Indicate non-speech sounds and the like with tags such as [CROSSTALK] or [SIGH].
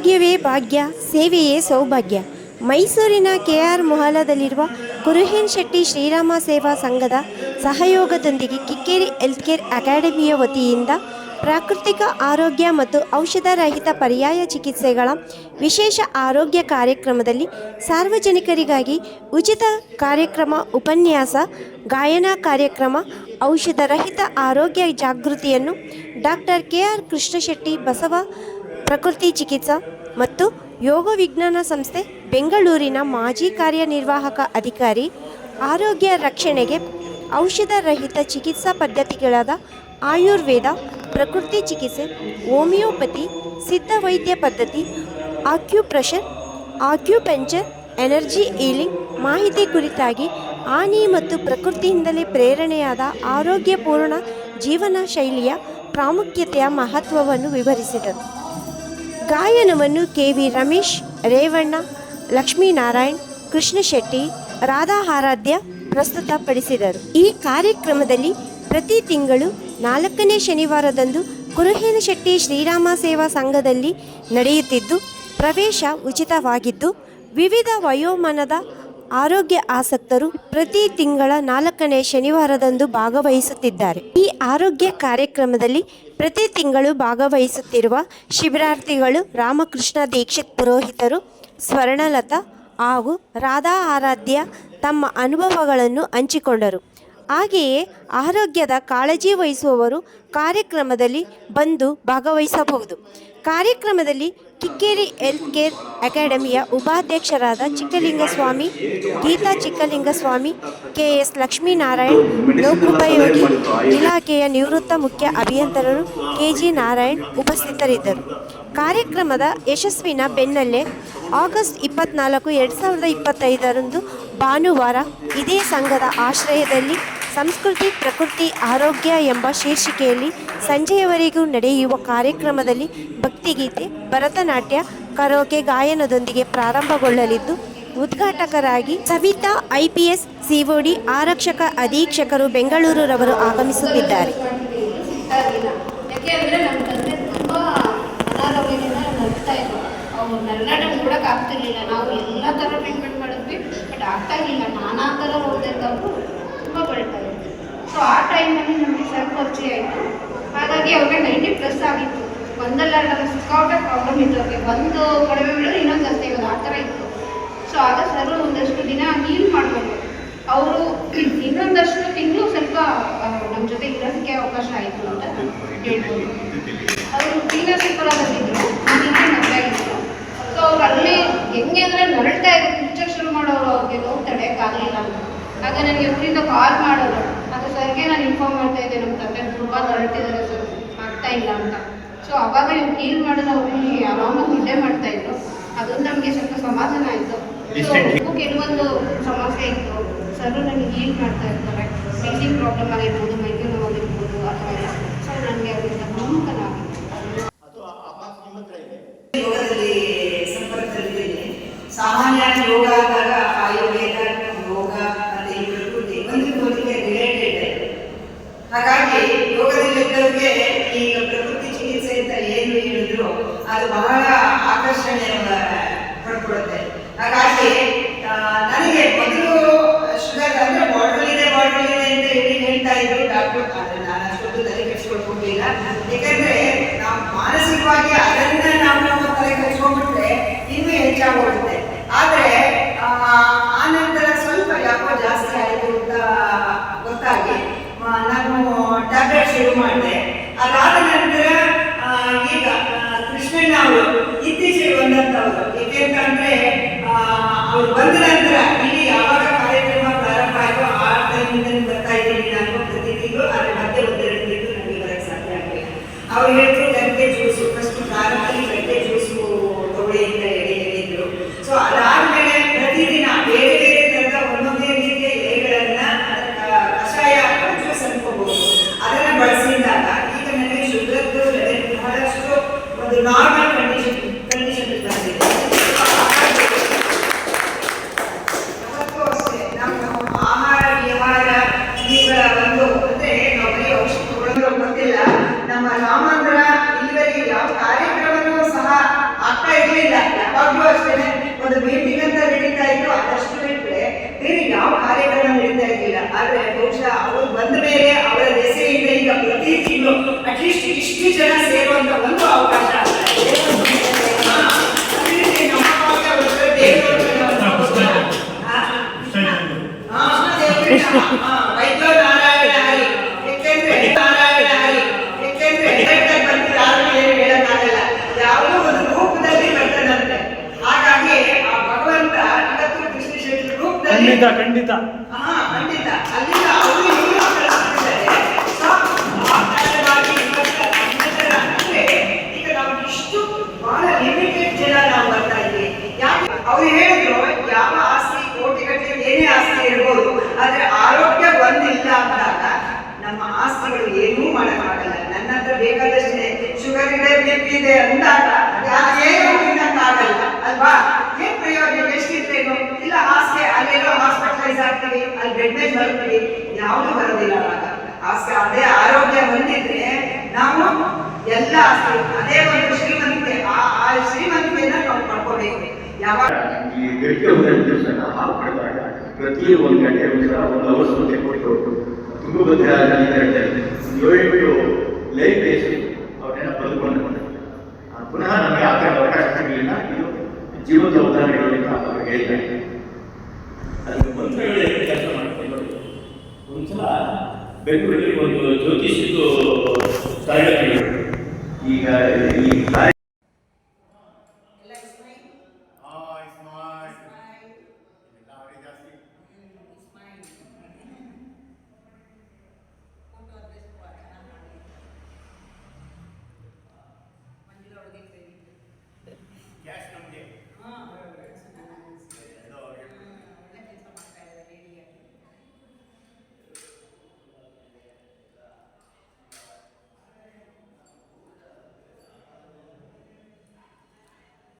ಆರೋಗ್ಯವೇ ಭಾಗ್ಯ, ಸೇವೆಯೇ ಸೌಭಾಗ್ಯ. ಮೈಸೂರಿನ ಕೆ ಆರ್ ಮೊಹಲಾದಲ್ಲಿರುವ ಕುರುಹೇನ್ ಶೆಟ್ಟಿ ಶ್ರೀರಾಮ ಸೇವಾ ಸಂಘದ ಸಹಯೋಗದೊಂದಿಗೆ ಕಿಕ್ಕೇರಿ ಹೆಲ್ತ್ ಕೇರ್ ಅಕಾಡೆಮಿಯ ವತಿಯಿಂದ ಪ್ರಾಕೃತಿಕ ಆರೋಗ್ಯ ಮತ್ತು ಔಷಧರಹಿತ ಪರ್ಯಾಯ ಚಿಕಿತ್ಸೆಗಳ ವಿಶೇಷ ಆರೋಗ್ಯ ಕಾರ್ಯಕ್ರಮದಲ್ಲಿ ಸಾರ್ವಜನಿಕರಿಗಾಗಿ ಉಚಿತ ಕಾರ್ಯಕ್ರಮ, ಉಪನ್ಯಾಸ, ಗಾಯನ ಕಾರ್ಯಕ್ರಮ, ಔಷಧರಹಿತ ಆರೋಗ್ಯ ಜಾಗೃತಿಯನ್ನು doctor K R Krishnashetty Basava ಪ್ರಕೃತಿ ಚಿಕಿತ್ಸಾ ಮತ್ತು ಯೋಗ ವಿಜ್ಞಾನ ಸಂಸ್ಥೆ ಬೆಂಗಳೂರಿನ ಮಾಜಿ ಕಾರ್ಯನಿರ್ವಾಹಕ ಅಧಿಕಾರಿ ಆರೋಗ್ಯ ರಕ್ಷಣೆಗೆ ಔಷಧ ರಹಿತ ಚಿಕಿತ್ಸಾ ಪದ್ಧತಿಗಳಾದ ಆಯುರ್ವೇದ, ಪ್ರಕೃತಿ ಚಿಕಿತ್ಸೆ, ಹೋಮಿಯೋಪತಿ ಸಿದ್ಧ ವೈದ್ಯ ಪದ್ಧತಿ, ಆಕ್ಯುಪ್ರೆಷರ್, ಆಕ್ಯುಪಂಚರ್, ಎನರ್ಜಿ ಈಲಿಂಗ್ ಮಾಹಿತಿ ಕುರಿತಾಗಿ ಹಾನಿ ಮತ್ತು ಪ್ರಕೃತಿಯಿಂದಲೇ ಪ್ರೇರಣೆಯಾದ ಆರೋಗ್ಯಪೂರ್ಣ ಜೀವನ ಶೈಲಿಯ ಪ್ರಾಮುಖ್ಯತೆಯ ಮಹತ್ವವನ್ನು ವಿವರಿಸಿದರು. ಗಾಯನವನ್ನು ಕೆ ವಿ ರಮೇಶ್, ರೇವಣ್ಣ, ಲಕ್ಷ್ಮೀನಾರಾಯಣ್ ಕೃಷ್ಣ ಶೆಟ್ಟಿ ರಾಧಾ ಆರಾಧ್ಯ ಪ್ರಸ್ತುತಪಡಿಸಿದರು. ಈ ಕಾರ್ಯಕ್ರಮದಲ್ಲಿ ಪ್ರತಿ ತಿಂಗಳು ನಾಲ್ಕನೇ ಶನಿವಾರದಂದು ಕುರುಹೇನ ಶೆಟ್ಟಿ ಶ್ರೀರಾಮ ಸೇವಾ ಸಂಘದಲ್ಲಿ ನಡೆಯುತ್ತಿದ್ದು, ಪ್ರವೇಶ ಉಚಿತವಾಗಿದ್ದು, ವಿವಿಧ ವಯೋಮಾನದ ಆರೋಗ್ಯ ಆಸಕ್ತರು ಪ್ರತಿ ತಿಂಗಳ ನಾಲ್ಕನೇ ಶನಿವಾರದಂದು ಭಾಗವಹಿಸುತ್ತಿದ್ದಾರೆ. ಈ ಆರೋಗ್ಯ ಕಾರ್ಯಕ್ರಮದಲ್ಲಿ ಪ್ರತಿ ತಿಂಗಳು ಭಾಗವಹಿಸುತ್ತಿರುವ ಶಿಬಿರಾರ್ಥಿಗಳು ರಾಮಕೃಷ್ಣ ದೀಕ್ಷಿತ್ ಪುರೋಹಿತರು, ಸ್ವರ್ಣಲತಾ ಹಾಗೂ ರಾಧಾ ಆರಾಧ್ಯ ತಮ್ಮ ಅನುಭವಗಳನ್ನು ಹಂಚಿಕೊಂಡರು. ಹಾಗೆಯೇ ಆರೋಗ್ಯದ ಕಾಳಜಿ ವಹಿಸುವವರು ಕಾರ್ಯಕ್ರಮದಲ್ಲಿ ಬಂದು ಭಾಗವಹಿಸಬಹುದು. ಕಾರ್ಯಕ್ರಮದಲ್ಲಿ ಕಿಕ್ಕೇರಿ ಹೆಲ್ತ್ ಕೇರ್ ಅಕಾಡೆಮಿಯ ಉಪಾಧ್ಯಕ್ಷರಾದ ಚಿಕ್ಕಲಿಂಗಸ್ವಾಮಿ, ಗೀತಾ ಚಿಕ್ಕಲಿಂಗಸ್ವಾಮಿ ಕೆ ಎಸ್ ಲಕ್ಷ್ಮೀನಾರಾಯಣ್, ಲೋಕೋಪಯೋಗಿ ಇಲಾಖೆಯ ನಿವೃತ್ತ ಮುಖ್ಯ ಅಭಿಯಂತರರು ಕೆ ಜಿ ನಾರಾಯಣ್ ಉಪಸ್ಥಿತರಿದ್ದರು. ಕಾರ್ಯಕ್ರಮದ ಯಶಸ್ವಿನ ಬೆನ್ನಲ್ಲೇ ಆಗಸ್ಟ್ ಇಪ್ಪತ್ನಾಲ್ಕು, ಎರಡು ಸಾವಿರದ ಇಪ್ಪತ್ತೈದರಂದು ಭಾನುವಾರ ಇದೇ ಸಂಘದ ಆಶ್ರಯದಲ್ಲಿ ಸಂಸ್ಕೃತಿ, ಪ್ರಕೃತಿ, ಆರೋಗ್ಯ ಎಂಬ ಶೀರ್ಷಿಕೆಯಲ್ಲಿ ಸಂಜೆಯವರೆಗೂ ನಡೆಯುವ ಕಾರ್ಯಕ್ರಮದಲ್ಲಿ ಭಕ್ತಿಗೀತೆ, ಭರತನಾಟ್ಯ, ಕರೋಕೆ ಗಾಯನದೊಂದಿಗೆ ಪ್ರಾರಂಭಗೊಳ್ಳಲಿದ್ದು, ಉದ್ಘಾಟಕರಾಗಿ ಸವಿತಾ ಐಪಿಎಸ್ ಸಿಒಡಿ ಆರಕ್ಷಕ, ಅಧೀಕ್ಷಕರು ಬೆಂಗಳೂರವರು ಆಗಮಿಸುತ್ತಿದ್ದಾರೆ. ಆಗ್ತಿರ್ಲಿಲ್ಲ. ನಾವು ಎಲ್ಲ ಥರ ಟ್ರೀಟ್ಮೆಂಟ್ ಮಾಡಿದ್ವಿ ಬಟ್ ಆಗ್ತಾ ಇರಲಿಲ್ಲ. ನಾನಾ ಥರ ಇದ್ರು ಸೊ ಆ ಟೈಮಲ್ಲಿ ನಮಗೆ ಸರ್ ಪರಿಚಯ ಆಯಿತು. ಹಾಗಾಗಿ ಅವ್ರಿಗೆ ನೈಂಟಿ ಪ್ಲಸ್ ಆಗಿತ್ತು. ಒಂದಲ್ಲ ಸಿಕ್ಕಾಪಟ್ಟೆ ಪ್ರಾಬ್ಲಮ್ ಇತ್ತು ಅವ್ರಿಗೆ. ಒಂದು ಕಡಿಮೆ ಬಿಡೋದು ಇನ್ನೊಂದು ಜಾಸ್ತಿ ಆಗೋದು ಆ ಥರ ಇತ್ತು. ಸೊ ಆಗ ಸರ್ ಒಂದಷ್ಟು ದಿನ ಹೀಲ್ ಮಾಡಬೇಕು ಅವರು [CLEARS THROAT] ಇನ್ನೊಂದಷ್ಟು ತಿಂಗಳು ಸ್ವಲ್ಪ ನಮ್ಮ ಜೊತೆ ಇರೋದಕ್ಕೆ ಅವಕಾಶ ಆಯಿತು ಅಂತ ಹೇಳ್ಬೋದು. ಅವರು ಹಿಂಗೆ ಮದುವೆ ಆಗಿದ್ರು ಸೊ ಅವ್ರು ಅಲ್ಲಿ ಹೆಂಗೆ ಅಂದರೆ ನರಳ್ತಾ ಇರೋ ಪಿಕ್ಚರ್ ಶುರು ಮಾಡೋರು ಅವ್ರಿಗೆ ನೋವು ತಡೆಯೋಕ್ಕಾಗಲಿಲ್ಲ ಅಂತ ಆಗ ನನಗೆ ಊರಿಂದ ಕಾಲ್ ಮಾಡೋರು ಅದು ಸರ್ಗೆ ನಾನು ಇನ್ಫಾರ್ಮ್ ಮಾಡ್ತಾ ಇದ್ದೆ ನಮ್ಮ ತಂದೆ ತುಂಬ ಹೊರಟಿದ್ದಾರೆ ಸರ್ ಆಗ್ತಾ ಇಲ್ಲ ಅಂತ. ಸೊ ಅವಾಗ ನೀವು ಹೀಲ್ ಮಾಡಿದ್ರೆ ಅವ್ರಿಗೆ ಆರಾಮಾಗಿ ನಿದ್ದೆ ಮಾಡ್ತಾ ಇದ್ರು. ಅದೊಂದು ನಮಗೆ ಸ್ವಲ್ಪ ಸಮಾಧಾನ ಆಯಿತು. ಸೊ ಕೆಲವೊಂದು ಸಮಸ್ಯೆ ಇತ್ತು. ಸರ್ ನನಗೆ ಹೀಲ್ ಮಾಡ್ತಾ ಇರ್ತಾರೆ. ಬ್ರೀದಿಂಗ್ ಪ್ರಾಬ್ಲಮ್ ಆಗಿರ್ಬೋದು ಮೈಕೈ ನೋವು ಆಗಿರ್ಬೋದು ಅಥವಾ ಸೊ ನನಗೆ ಅವರಿಂದ ಪ್ರಮುಖನಾಗಿತ್ತು ಯೋಗದಲ್ಲಿ ಸಂಪರ್ಕದಲ್ಲಿ ಸಾಮಾನ್ಯ ಯೋಗ ಆದಾಗ ಆಯುರ್ವೇದ ಯೋಗ ಮತ್ತೆ ಈ ಪ್ರಕೃತಿ ಒಂದಕ್ಕೊಂದಿಗೆ ರಿಲೇಟೆಡ್ ಹಾಗಾಗಿ ಯೋಗದಲ್ಲಿದ್ದವ್ರಿಗೆ ಈಗ ಪ್ರಕೃತಿ ಚಿಕಿತ್ಸೆ ಅಂತ ಏನು ಹೇಳಿದ್ರು ಅದು ಬಹಳ ಆಕರ್ಷಣೆ ಪಡ್ಕೊಳ್ಳುತ್ತೆ ಹಾಗಾಗಿ ನನಗೆ ಮೊದಲು ಶುಗರ್ ಅಂದ್ರೆ ಬಾಟಲ್ ಇದೆ ಬಾಟಲ್ ಇದೆ ಅಂತ ಹೇಳಿ ಹೇಳ್ತಾ ಇದ್ರು ಡಾಕ್ಟರ್ ಆದ್ರೆ ನಾನು ಅಷ್ಟೊಂದು ತಲೆ ಕೆಡಿಸ್ಕೊಂಡು ಹೋಗ್ಲಿಲ್ಲ ಯಾಕಂದ್ರೆ ನಾವು ಮಾನಸಿಕವಾಗಿ ಅದನ್ನ ನಾವು ನಮ್ಮ ತಲೆ ಕೆಡಿಸ್ಕೊಂಡ್ಬಿಟ್ರೆ ಇನ್ನೂ ಹೆಚ್ಚಾಗೋಗುತ್ತೆ ಆದ್ರೆ ಆ, ಆ ನಂತರ ಸ್ವಲ್ಪ ಯಾಕೋ ಜಾಸ್ತಿ ಆಯಿತು ಅಂತ ಗೊತ್ತಾಗಿ ಆ, ನಾನು ಟ್ಯಾಬ್ಲೆಟ್ ಶುರು ಮಾಡಿದೆ ಅದಾದ ನಂತರ ಆ, ಈಗ ಆ, ಕೃಷ್ಣಣ್ಣ ಅವರು ಇತ್ತೀಚೆಗೆ ಬಂದಂತವ್ರು ಏಕೆಂತಂದ್ರೆ ಅವ್ರು ಬಂದ ನಂತರ ಇಲ್ಲಿ ಯಾವಾಗ ಕಾರ್ಯಕ್ರಮ ಪ್ರಾರಂಭ ಆಯಿತು ಆ ಟೈಮಿಂದ ಬರ್ತಾ ಇದ್ದೀನಿ ನಾನು ಪ್ರತಿ ತಿಂಗಳು ಅದ್ರ ಮಧ್ಯೆ ಒಂದೆರಡು ತಿಂಗಳು ನನಗೆ ಬರಕ್ಕೆ ಸಾಧ್ಯ ಆಗಲಿಲ್ಲ ಅವ್ರು ಹೇಳಿದ್ರು ಸಾಮಾನ್ಯರ ಇಲ್ಲಿವರೆಗೆ ಯಾವ ಕಾರ್ಯಕ್ರಮವನ್ನು ಸಹ ಆಗ್ತಾ ಇರಲಿಲ್ಲ. ಯಾವಾಗ್ಲೂ ಅಷ್ಟೇ. ಒಂದು ಮೀಟಿಂಗ್ ಅಂತ ನಡೀತಾ ಇತ್ತು ಅದಷ್ಟು ಬಿಟ್ಟರೆ ಬೇರೆ ಯಾವ ಕಾರ್ಯಕ್ರಮ ನಡೀತಾ ಇರಲಿಲ್ಲ. ಆದರೆ ಬಹುಶಃ ಅವರು ಬಂದ ಮೇಲೆ ಅವರ ದೆಸೆಯಿಂದ ಈಗ ಪ್ರತಿ ತಿಂಗಳು ಅಟ್ಲೀಸ್ಟ್ ಇಷ್ಟು ಜನ ಸೇರುವಂತ ಒಂದು ಅವಕಾಶ ಆಗ್ತದೆ ಖಂಡಿತ ಖಂಡಿತ. ಹಾಕ್ತೀವಿ ಅಲ್ಲಿ ಬೆಡ್ನೆಸ್ ಬರ್ತೀವಿ ಯಾವುದು ಬರೋದಿಲ್ಲ ಆಸ್ತಿ ಅದೇ ಆರೋಗ್ಯ ಹೊಂದಿದ್ರೆ ನಾವು ಎಲ್ಲ ಆಸ್ತಿ ಅದೇ ಒಂದು ಶ್ರೀಮಂತಿಕೆ, ಆ ಆ ಶ್ರೀಮಂತಿಕೆಯನ್ನ ನಾವು ಪಡ್ಕೋಬೇಕು. ಯಾವಾಗ? ಪ್ರತಿ ಒಂದು ಗಂಟೆ ಒಂದು ಅವಶ್ಯಕತೆ ಕೊಟ್ಟು ತುಂಗಭದ್ರಾ ನದಿ ಬೆಂಗಳೂರಲ್ಲಿ ಒಂದು ಜ್ಯೋತಿಷಿದ್ದು ತರಗತಿ ಈಗ ಈ